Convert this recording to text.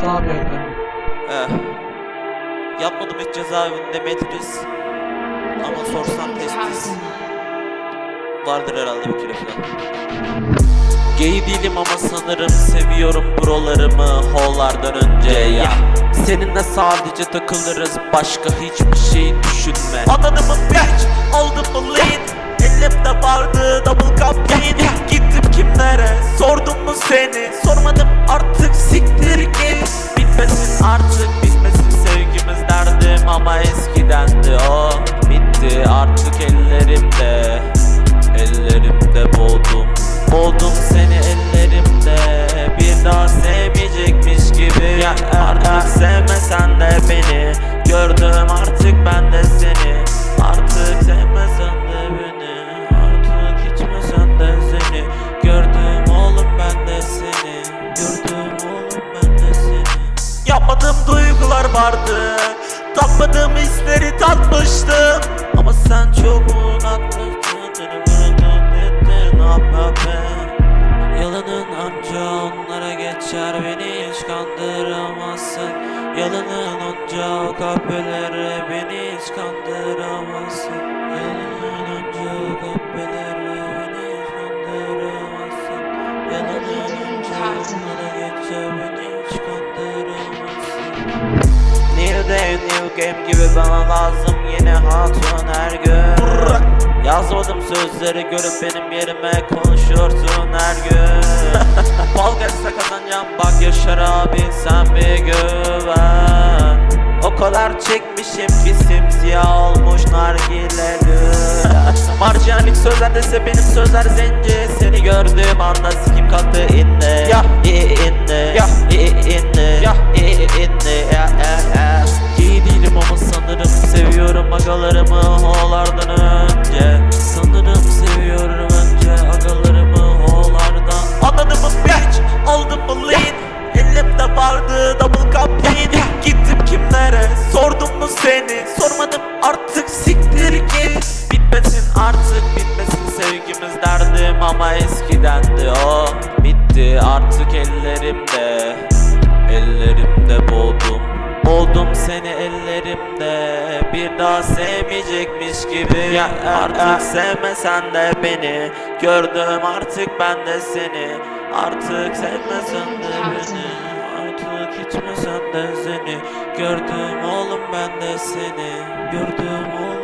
cezaevinde. Eh. Yapmadım hiç cezaevinde Metris. Ama sorsan testis. Vardır herhalde bir kere falan. Gay değilim ama sanırım seviyorum brolarımı holardan önce ya Seninle sadece takılırız başka hiçbir şey düşünme mı bitch aldım mı lean Elimde vardı double campaign Ama eskidendi o bitti. Artık ellerimde Ellerimde boğdum. Boğdum seni ellerimde. Bir daha sevmeyecekmiş gibi. Ya, Artık sevmesen de beni. Gördüm artık ben de seni. Artık sevmesen de beni. Artık içmesen de seni. Gördüm oğlum ben de seni. Gördüm oğlum ben de seni. Yapmadığım duygular vardı Tatmadığım hisleri tatmıştım. Ama sen çok unutmuştun Beni bırakıp gittin ah be Yalanın anca onlara geçer Beni hiç kandıramazsın. Yalanın onca o kahvelere Beni hiç kandıramazsın. Yalanın onca o kahvelere Beni hiç kandıramazsın. Yalanın onca onlara New day new game gibi bana lazım yine hatun her gün. Yazmadım sözleri görüp benim yerime konuşuyorsun her gün. Bal gelse kazanacağım bak Yaşar abi sen bir güven. O kadar çekmişim ki simsiyah olmuş nargileli Marjanik sözler dese benim sözler zenci. Seni gördüğüm anda sikim kalktı inne Ya. İnne Ya. İnne agalarımı holardan önce Sanırım seviyorum önce agalarımı holardan Anladın mı bitch? Aldım mı lean? Elimde vardı double campaign Gittim kimlere? Sordum mu seni? Sormadım artık siktir git Bitmesin artık bitmesin sevgimiz derdim ama eskidendi o Bitti artık ellerimde Ellerimde boğdum Boğdum seni ellerimde Bir daha sevmeyecekmiş gibi. Ya, Artık sevmesen de beni Gördüm artık ben de seni. Artık sevmesen de beni Artık içmesen de seni? Gördüm oğlum ben de seni Gördüm oğlum